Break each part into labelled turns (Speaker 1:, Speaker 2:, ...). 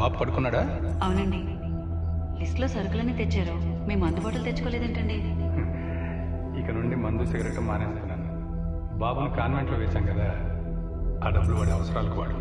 Speaker 1: బాబు పడుకున్నాడా?
Speaker 2: అవునండి. లిస్ట్లో సరుకులన్నీ తెచ్చారు. మేము అందుబాటులో తెచ్చుకోలేదేంటండి.
Speaker 1: ఇక నుండి మందు సిగరెట్ మానేస్తున్నాను. బాబుని కాన్వెంట్లో వేశాం కదా ఆ డబ్బులు వాడి అవసరాలకు వాడు.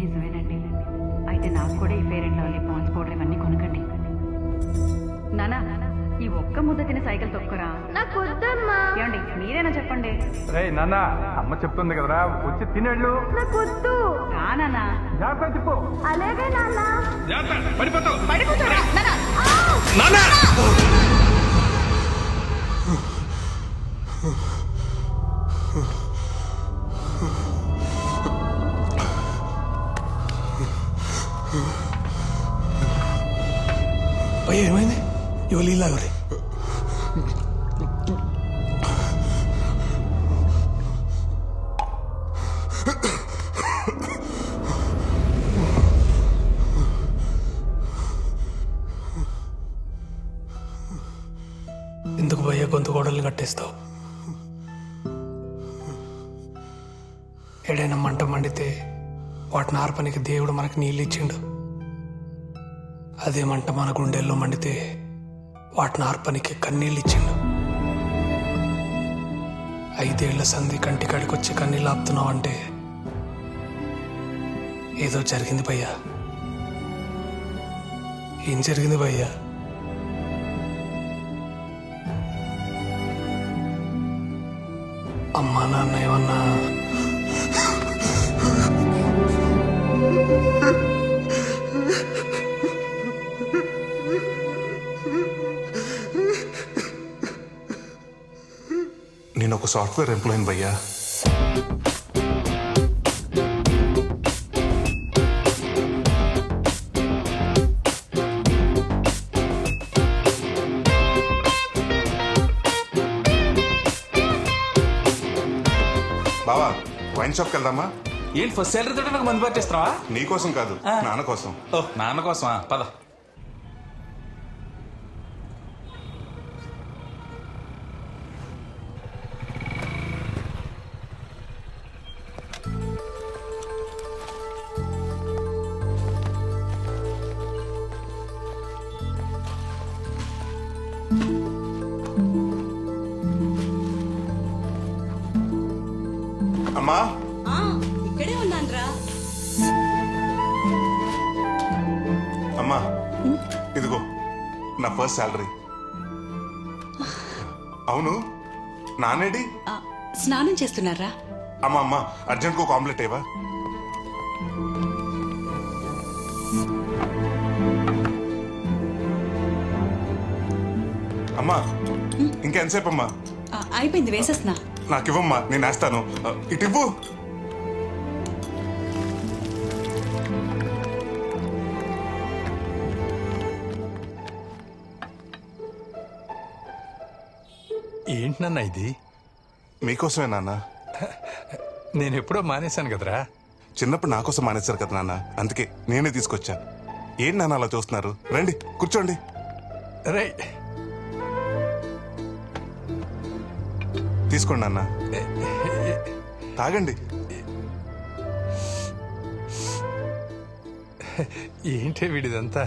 Speaker 2: నిజమేనండి. అయితే నాకు కూడా ఈ అండ్ లవ్లీ పాన్స్ పౌడర్ ఇవన్నీ కొనకండి. నానా ఈ ఒక్క ముద్ద తిని సైకిల్ తొక్కురా?
Speaker 3: నాకు వద్దమ్మా
Speaker 2: ఏమండి మీరేనా చెప్పండి?
Speaker 1: రే నాన్న అమ్మ చెప్తుంది కదరా వచ్చి తినేళ్ళు.
Speaker 3: నాకు వద్దు
Speaker 1: జాగ్రత్త చెప్పు.
Speaker 3: అలాగే నాన్న.
Speaker 2: పడిపోతారా నానా
Speaker 4: భయ్య ఏమైంది? ఇవాళ ఇలా ఎవరి ఎందుకు గొంతు ఏడైనా మంట మండితే వాటిని ఆర్పనికి దేవుడు మనకి నీళ్ళు ఇచ్చిండు. అదే మంట మన గుండెల్లో మండితే వాటిని ఆర్పనికి కన్నీళ్ళు ఇచ్చిండు. ఐదేళ్ళ సంధి కంటి కాడికి వచ్చి కన్నీళ్ళు ఆపుతున్నావు అంటే ఏదో జరిగింది భయ్యా. ఏం జరిగింది భయ్యా? అమ్మా నాన్న ఏమన్నా?
Speaker 5: నేను ఒక సాఫ్ట్వేర్ ఎంప్లాయీని భయ్యా. వైన్ షాప్కి వెళ్దామా?
Speaker 6: ఏంటి ఫస్ట్ సాలరీ తోటి నాకు మందు పట్టిస్తున్నావా
Speaker 5: నీకోసం కాదు నాన్న కోసం.
Speaker 6: ఓ నాన్న కోసమా? పద.
Speaker 5: అమ్మా.
Speaker 2: ఇక్కడే ఉన్నాను
Speaker 5: అమ్మా ఇదిగో నా ఫస్ట్ శాలరీ అవును నానేడి
Speaker 2: స్నానం చేస్తున్నారా?
Speaker 5: అమ్మ అమ్మ అర్జెంట్గా ఒక ఆమ్లెట్ ఏవా అమ్మా ఇంకెంతసేపు అమ్మా?
Speaker 2: అయిపోయింది వేసేస్తున్నా.
Speaker 5: నాకు ఇవ్వమ్మా నేను వేస్తాను. ఇటు ఇవ్వు
Speaker 1: ఏంటన్నా ఇది?
Speaker 5: మీకోసమే నాన్న.
Speaker 1: నేను ఎప్పుడో మానేశాను కదరా?
Speaker 5: చిన్నప్పుడు నా కోసం మానేశారు కదా నాన్న. అందుకే నేనే తీసుకొచ్చా ఏంటి నాన్న అలా చూస్తున్నారు? రండి కూర్చోండి.
Speaker 1: రే
Speaker 5: తీసుకోండి నాన్న తాగండి.
Speaker 1: ఏంటి వీడిదంతా?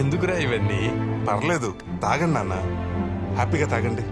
Speaker 1: ఎందుకురా ఇవన్నీ?
Speaker 5: పర్లేదు. తాగండి నాన్న హ్యాపీగా తాగండి.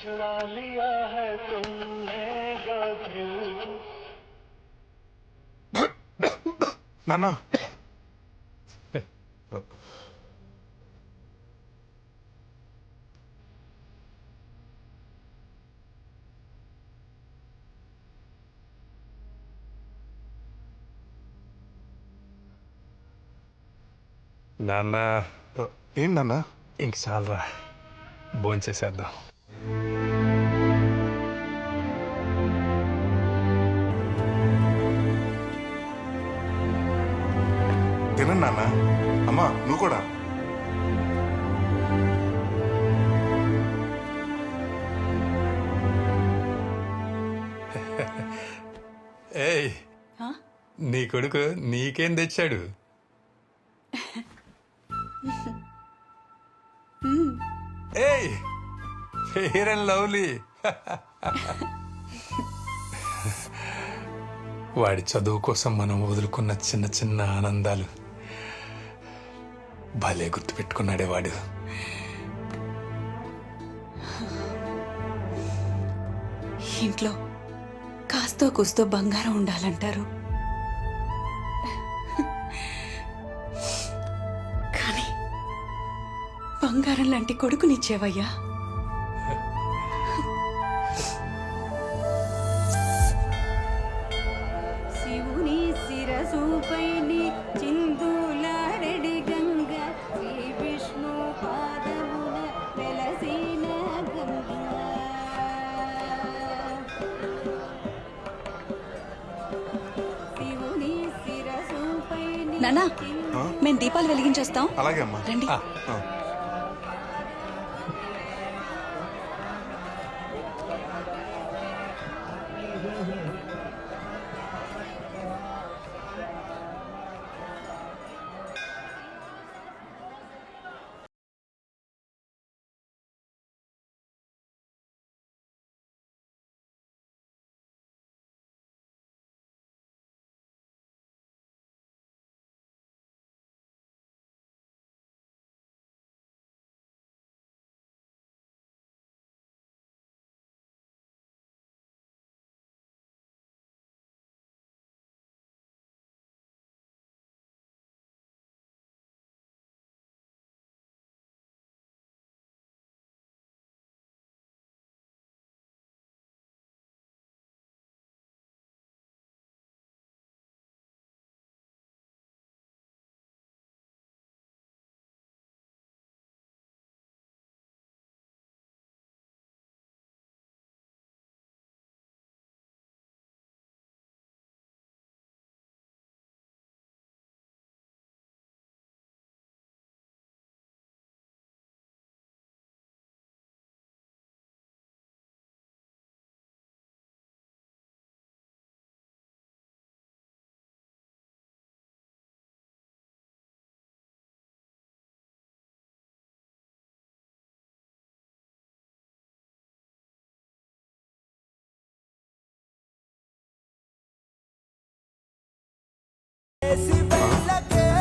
Speaker 5: छुड़ा
Speaker 1: लिया
Speaker 5: है तुमने नाना నాన్న ఏంటన్నా
Speaker 1: ఇంక చాలరా భోంచేసేద్దాం
Speaker 5: తినండి నాన్న. అమ్మా నువ్వు కూడా.
Speaker 1: ఏయ్ నీ కొడుకు నీకేం తెచ్చాడు? ఏయ్ ఫెయిర్ అండ్ లవ్లీ వాడి చదువు కోసం మనం వదులుకున్న చిన్న చిన్న ఆనందాలు. భలే గుర్తుపెట్టుకున్నాడే వాడు.
Speaker 7: ఇంట్లో కాస్తో కూస్తో బంగారం ఉండాలంటారు. కానీ బంగారం లాంటి కొడుకునిచ్చేవయ్యా. నానా మేం దీపాలు వెలిగించేస్తాం.
Speaker 5: అలాగే అమ్మా.
Speaker 7: రండి.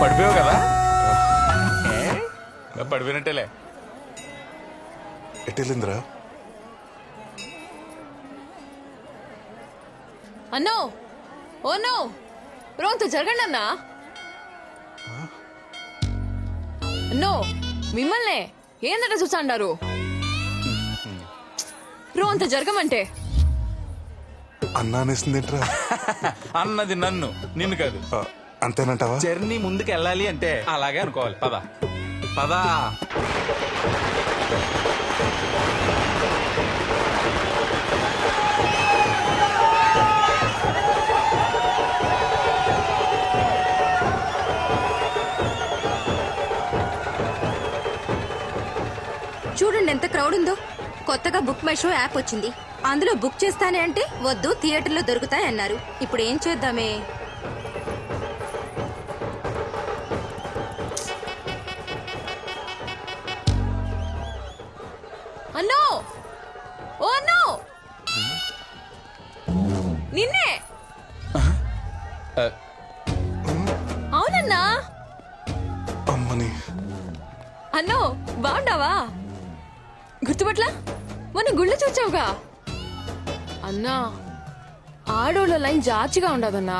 Speaker 6: పడిపోయావు కదా? ఏ? పడిపోయినట్టేలే.
Speaker 5: ఎటు వెళ్ళిందిరా
Speaker 8: అన్నో ఓ నో రోంత జరగండి అన్నా. అన్నో మిమ్మల్నే ఏందట చూసాండారు రోంత జరగమంటే.
Speaker 5: అన్నా అనేసింది ఏంట్రా
Speaker 6: అన్నది నన్ను నిన్ను కాదు.
Speaker 5: అంతేనంటావా?
Speaker 6: జర్నీ ముందుకు వెళ్ళాలి అంటే అలాగే అనుకోవాలి. పద. పద.
Speaker 3: చూడండి ఎంత క్రౌడ్ ఉందో. కొత్తగా బుక్ మై షో యాప్ వచ్చింది. అందులో బుక్ చేస్తానే అంటే వద్దు థియేటర్లో దొరుకుతాయి అన్నారు ఇప్పుడు ఏం చేద్దామే?
Speaker 8: గుర్తుపట్ల మొన్న గుళ్ళు చూచావుగా. అన్నా ఆడోళ్ళ లైన్ జాచిగా ఉండదన్నా.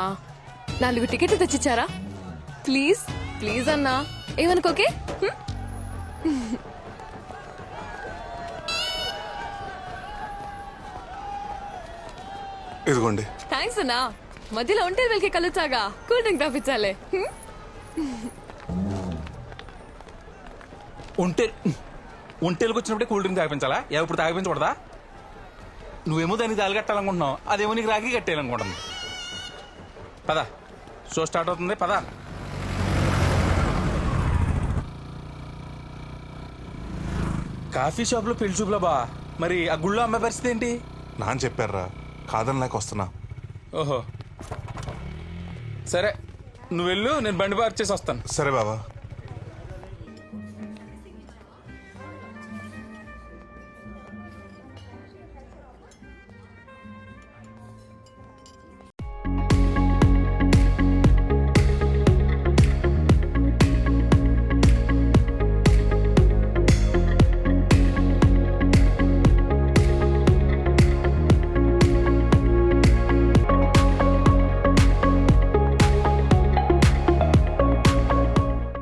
Speaker 8: నాలుగు టికెట్లు తెచ్చిచ్చారా? ప్లీజ్ ప్లీజ్ అన్నా. ఏమనుకోకే?
Speaker 5: ఇదిగోండి.
Speaker 8: థ్యాంక్స్ అన్నా. మధ్యలో ఒంటరి వెళ్కి కలుచాగా కూల్ డ్రింక్ తాపించాలే హ్మ్?
Speaker 6: ఒంటే ఒంటేలకు వచ్చినప్పుడే కూల్ డ్రింక్ తాగిపించాలా? ఇప్పుడు తాగిపించకూడదా? నువ్వేమో దానికి తాళి కట్టాలనుకుంటున్నావు. అదేమో నీకు రాఖీ కట్టేయాలనుకుంటుంది. పద. షో స్టార్ట్ అవుతుంది. పద. కాఫీ షాప్లో పెళ్ళి చూపులా బా. మరి ఆ గుళ్ళో అమ్మాయి పరిస్థితి ఏంటి?
Speaker 5: నాన్న చెప్పారా కాదని లేక వస్తున్నా.
Speaker 6: ఓహో. సరే. నువ్వు వెళ్ళు నేను బండి పార్క్ చేసి వస్తాను.
Speaker 5: సరే బాబా